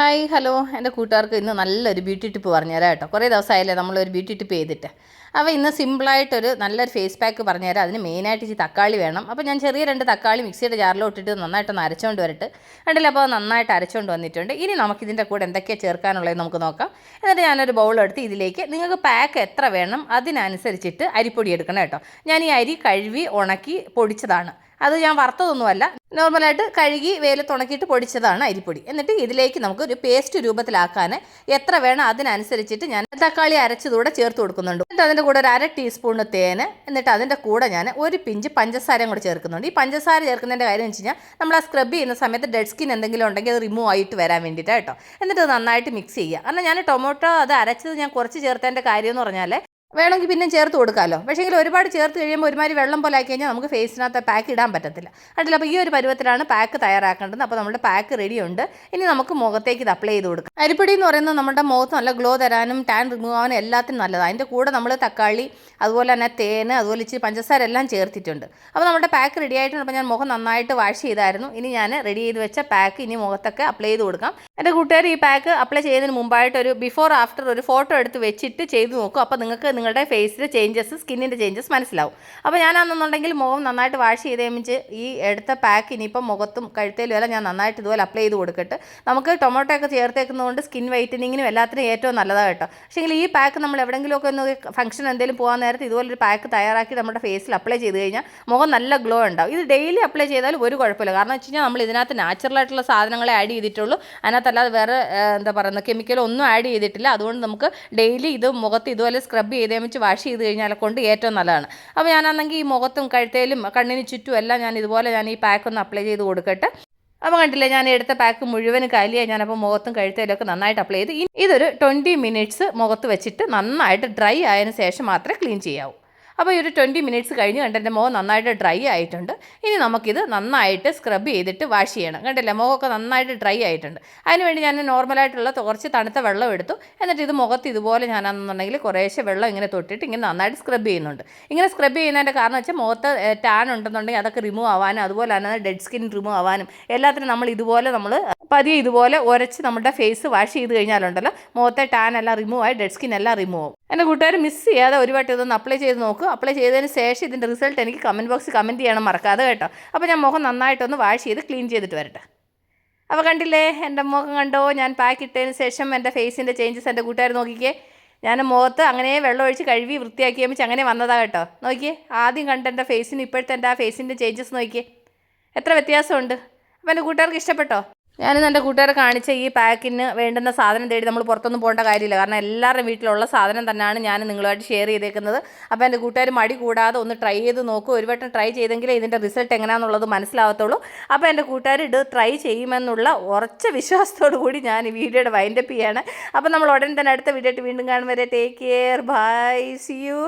Hi hello. എന്റെ കൂട്ടുകാർക്ക് ഇന്ന് നല്ലൊരു ബ്യൂട്ടി ടിപ്പ് പറഞ്ഞുതരാം കേട്ടോ. കുറേ ദിവസമായില്ലേ നമ്മളൊരു ബ്യൂട്ടി ടിപ്പ് ചെയ്തിട്ട്. അപ്പോൾ ഇന്ന് സിമ്പിളായിട്ടൊരു നല്ലൊരു ഫേസ് പാക്ക് പറഞ്ഞുതരാം. അതിന് മെയിനായിട്ട് ഇച്ചിരി തക്കാളി വേണം. അപ്പോൾ ഞാൻ ചെറിയ രണ്ട് തക്കാളി മിക്സിയുടെ ജാറിലോട്ടിട്ട് നന്നായിട്ടൊന്ന് അരച്ചുകൊണ്ട് വരട്ട്. കണ്ടില്ല? അപ്പോൾ നന്നായിട്ട് അരച്ചുകൊണ്ട് വന്നിട്ടുണ്ട്. ഇനി നമുക്കിതിന്റെ കൂടെ എന്തൊക്കെയാണ് ചേർക്കാനുള്ളത് നമുക്ക് നോക്കാം. എന്നിട്ട് ഞാനൊരു ബൗളെടുത്ത് ഇതിലേക്ക് നിങ്ങൾക്ക് പാക്ക് എത്ര വേണം അതിനനുസരിച്ചിട്ട് അരിപ്പൊടി എടുക്കണം കേട്ടോ. ഞാൻ ഈ അരി കഴുകി ഉണക്കി പൊടിച്ചതാണ്. അത് ഞാൻ വറുത്തതൊന്നുമല്ല. നോർമലായിട്ട് കഴുകി വേല തുണക്കിയിട്ട് പൊടിച്ചതാണ് അരിപ്പൊടി. എന്നിട്ട് ഇതിലേക്ക് നമുക്ക് ഒരു പേസ്റ്റ് രൂപത്തിലാക്കാൻ എത്ര വേണം അതിനനുസരിച്ചിട്ട് ഞാൻ തക്കാളി അരച്ചതൂടെ ചേർത്ത് കൊടുക്കുന്നുണ്ട്. എന്നിട്ട് അതിന്റെ കൂടെ ഒരു അര ടീസ്പൂണ് തേന് എന്നിട്ട് അതിന്റെ കൂടെ ഞാൻ ഒരു പിഞ്ച് പഞ്ചസാരയും കൂടെ ചേർക്കുന്നുണ്ട്. ഈ പഞ്ചസാര ചേർക്കുന്നതിന്റെ കാര്യം എന്ന് വെച്ച് കഴിഞ്ഞാൽ നമ്മൾ ആ സ്ക്രബ് ചെയ്യുന്ന സമയത്ത് ഡെഡ് സ്കിൻ എന്തെങ്കിലും ഉണ്ടെങ്കിൽ അത് റിമൂവ് ആയിട്ട് വരാൻ വേണ്ടിയിട്ട് കേട്ടോ. എന്നിട്ട് നന്നായിട്ട് മിക്സ് ചെയ്യുക. കാരണം ഞാൻ ടൊമാറ്റോ അത് അരച്ചത് ഞാൻ കുറച്ച് ചേർത്തതിന്റെ കാര്യം എന്ന് പറഞ്ഞാൽ വേണമെങ്കിൽ പിന്നെ ചേർത്ത് കൊടുക്കാമല്ലോ പക്ഷേ എങ്കിൽ ഒരുപാട് ചേർത്ത് കഴിയുമ്പോൾ ഒരുമാതിരി വെള്ളം പോലെ ആക്കി കഴിഞ്ഞാൽ നമുക്ക് ഫേസിനകത്ത് പാക്ക് ഇടാൻ പറ്റത്തില്ല. കണ്ടില്ല? അപ്പോൾ ഈ ഒരു പരുവത്തിലാണ് പാക്ക് തയ്യാറാക്കേണ്ടത്. അപ്പോൾ നമ്മുടെ പാക്ക് റെഡി ഉണ്ട് ഇനി നമുക്ക് മുഖത്തേക്ക് ഇത് അപ്ലൈ ചെയ്ത് കൊടുക്കാം. അരിപ്പൊടി എന്ന് പറയുന്നത് നമ്മുടെ മുഖത്ത് നല്ല ഗ്ലോ തരാനും ടാൻ റിമൂവ് ആവാനും എല്ലാത്തിനും നല്ലതാണ് അതിന്റെ കൂടെ നമ്മൾ തക്കാളി അതുപോലെ തന്നെ തേൻ അതുപോലെ ഇച്ചിരി പഞ്ചസാര എല്ലാം ചേർത്തിട്ടുണ്ട്. അപ്പോൾ നമ്മുടെ പാക്ക് റെഡി ആയിട്ടുണ്ട്. അപ്പോൾ ഞാൻ മുഖം നന്നായിട്ട് വാഷ് ചെയ്തായിരുന്നു. ഇനി ഞാൻ റെഡി ചെയ്ത് വെച്ച പാക്ക് ഇനി മുഖത്തൊക്കെ അപ്ലൈ ചെയ്ത് കൊടുക്കാം. എന്റെ കൂട്ടുകാർ ഈ പാക്ക് അപ്ലൈ ചെയ്യുന്നതിന് മുമ്പായിട്ട് ഒരു ബിഫോർ ആഫ്റ്റർ ഒരു ഫോട്ടോ എടുത്ത് വെച്ചിട്ട് ചെയ്ത് നോക്കും. അപ്പോൾ നിങ്ങൾക്ക് നിങ്ങളുടെ ഫേസിലെ ചേഞ്ചസ് സ്കിന്നിന്റെ ചേഞ്ചസ് മനസ്സിലാവും. അപ്പോൾ ഞാൻ ഞാനാണെന്നുണ്ടെങ്കിൽ മുഖം നന്നായിട്ട് വാഷ് ചെയ്ത് കഴിയുമ്പോൾ ഈ എടുത്ത പാക്ക് ഇനിയിപ്പം മുഖത്തും കഴുത്തേലും എല്ലാം ഞാൻ നന്നായിട്ട് ഇതുപോലെ അപ്ലൈ ചെയ്ത് കൊടുക്കട്ടെ. നമുക്ക് ടൊമാറ്റോ ഒക്കെ ചേർത്തേക്കുന്നതുകൊണ്ട് സ്കിൻ വൈറ്റനിങ്ങിനും എല്ലാത്തിനും ഏറ്റവും നല്ലതാണ് കേട്ടോ. പക്ഷേ ഈ പാക്ക് നമ്മൾ എവിടെയെങ്കിലുമൊക്കെ ഒന്ന് ഫംഗ്ഷൻ എന്തെങ്കിലും പോകാൻ നേരത്തെ ഇതുപോലൊരു പാക്ക് തയ്യാറാക്കി നമ്മുടെ ഫേസിൽ അപ്ലൈ ചെയ്ത് കഴിഞ്ഞാൽ മുഖം നല്ല ഗ്ലോ ഉണ്ടാവും. ഇത് ഡെയിലി അപ്ലൈ ചെയ്താൽ ഒരു കുഴപ്പമില്ല. കാരണം വെച്ച് കഴിഞ്ഞാൽ നമ്മൾ ഇതിനകത്ത് നാച്ചുറലായിട്ടുള്ള സാധനങ്ങളെ ആഡ് ചെയ്തിട്ടുള്ളൂ. അതിനകത്തല്ലാതെ വേറെ എന്താ പറയുന്നത് കെമിക്കലൊന്നും ആഡ് ചെയ്തിട്ടില്ല. അതുകൊണ്ട് നമുക്ക് ഡെയിലി ഇത് മുഖത്ത് ഇതുപോലെ സ്ക്രബ് ചെയ്തേ വെച്ച് വാഷ് ചെയ്ത് കഴിഞ്ഞാൽ കൊണ്ട് ഏറ്റവും നല്ലതാണ്. അപ്പോൾ ഞാനാണെങ്കിൽ ഈ മുഖത്തും കഴുത്തേലും കണ്ണിന് ചുറ്റും എല്ലാം ഞാൻ ഇതുപോലെ ഞാൻ ഈ പാക്ക് ഒന്ന് അപ്ലൈ ചെയ്ത് കൊടുക്കട്ടെ. അപ്പോൾ കണ്ടില്ലേ ഞാൻ എടുത്ത പാക്ക് മുഴുവൻ കാലിയായി. ഞാനപ്പോൾ മുഖത്തും കഴുത്തേലൊക്കെ നന്നായിട്ട് അപ്ലൈ ചെയ്ത്. ഇതൊരു ട്വന്റി മിനിറ്റ്സ് മുഖത്ത് വെച്ചിട്ട് നന്നായിട്ട് ഡ്രൈ ആയതിനു ശേഷം മാത്രമേ ക്ലീൻ ചെയ്യാവൂ. അപ്പോൾ ഈ ഒരു ട്വന്റി മിനിറ്റ്സ് കഴിഞ്ഞ് കണ്ടോ എന്റെ മുഖം നന്നായിട്ട് ഡ്രൈ ആയിട്ടുണ്ട്. ഇനി നമുക്കിത് നന്നായിട്ട് സ്ക്രബ് ചെയ്തിട്ട് വാഷ് ചെയ്യണം. കണ്ടല്ലേ മുഖമൊക്കെ നന്നായിട്ട് ഡ്രൈ ആയിട്ടുണ്ട്. അതിനുവേണ്ടി ഞാൻ നോർമലായിട്ടുള്ള കുറച്ച് തണുത്ത വെള്ളം എടുത്തു. എന്നിട്ട് ഇത് മുഖത്ത് ഇതുപോലെ ഞാനാണെന്നുണ്ടെങ്കിൽ കുറേശ്ശെ വെള്ളം ഇങ്ങനെ തൊട്ടിട്ട് ഇങ്ങനെ നന്നായിട്ട് സ്ക്രബ് ചെയ്യുന്നുണ്ട്. ഇങ്ങനെ സ്ക്രബ് ചെയ്യുന്നതിന്റെ കാരണം വെച്ചാൽ മുഖത്ത് ടാൻ ഉണ്ടെന്നുണ്ടെങ്കിൽ അതൊക്കെ റിമൂവ് ആവാനും അതുപോലെ തന്നെ ഡെഡ് സ്കിൻ റിമൂവ് ആവാനും എല്ലാത്തിനും നമ്മൾ ഇതുപോലെ നമ്മൾ പതിയെ ഇതുപോലെ ഉരച്ച് നമ്മുടെ ഫേസ് വാഷ് ചെയ്ത് കഴിഞ്ഞാലുണ്ടല്ലോ മുഖത്തെ ടാൻ എല്ലാം റിമൂവ് ആയി ഡെഡ് സ്കിൻ എല്ലാം റിമൂവ് ആവും. എന്റെ കൂട്ടുകാർ മിസ് ചെയ്യാതെ ഒരു വട്ടം ഇതൊന്ന് അപ്ലൈ ചെയ്ത് നോക്കുക അപ്ലൈ ചെയ്തതിന് ശേഷം ഇതിന്റെ റിസൾട്ട് എനിക്ക് കമന്റ് ബോക്സിൽ കമന്റ് ചെയ്യണം മറക്കാതെ കേട്ടോ. അപ്പോൾ ഞാൻ മുഖം നന്നായിട്ടൊന്ന് വാഷ് ചെയ്ത് ക്ലീൻ ചെയ്തിട്ട് വരട്ടെ. അപ്പോൾ കണ്ടില്ലേ എന്റെ മുഖം കണ്ടോ? ഞാൻ പാക്ക് ഇട്ടതിന് ശേഷം എന്റെ ഫേസിന്റെ ചേഞ്ചസ് എന്റെ കൂട്ടുകാർ നോക്കിക്കേ. ഞാൻ മുഖത്ത് അങ്ങനെ വെള്ളം ഒഴിച്ച് കഴുകി വൃത്തിയാക്കി വെച്ച് അങ്ങനെ വന്നതാ കേട്ടോ. നോക്കിയേ ആദ്യം കണ്ട എന്റെ ഫേസിന് ഇപ്പോഴത്തെ എന്റെ ആ ഫേസിന്റെ ചേഞ്ചസ് നോക്കിയേ. എത്ര വ്യത്യാസമുണ്ട്? അപ്പോൾ എന്റെ കൂട്ടുകാർക്ക് ഇഷ്ടപ്പെട്ടോ? ഞാനിന്ന് എന്റെ കൂട്ടുകാരെ കാണിച്ച ഈ പാക്കിന് വേണ്ടുന്ന സാധനം തേടി നമ്മൾ പുറത്തൊന്നും പോകേണ്ട കാര്യമില്ല. കാരണം എല്ലാവരുടെ വീട്ടിലുള്ള സാധനം തന്നെയാണ് ഞാൻ നിങ്ങളുമായിട്ട് ഷെയർ ചെയ്തേക്കുന്നത്. അപ്പോൾ എന്റെ കൂട്ടുകാർ മടി കൂടാതെ ഒന്ന് ട്രൈ ചെയ്ത് നോക്കൂ. ഒരു വട്ടം ട്രൈ ചെയ്തെങ്കിലേ ഇതിന്റെ റിസൾട്ട് എങ്ങനെയാണെന്നുള്ളത് മനസ്സിലാവത്തുള്ളൂ. അപ്പോൾ എന്റെ കൂട്ടുകാർ ഇത് ട്രൈ ചെയ്യുമെന്നുള്ള ഉറച്ച വിശ്വാസത്തോടു കൂടി ഞാൻ ഈ വീഡിയോയുടെ വൈൻഡപ്പ് ചെയ്യാണ്. അപ്പോൾ നമ്മൾ ഉടനെ തന്നെ അടുത്ത വീഡിയോ വീണ്ടും കാണും. വരെ take care bye see you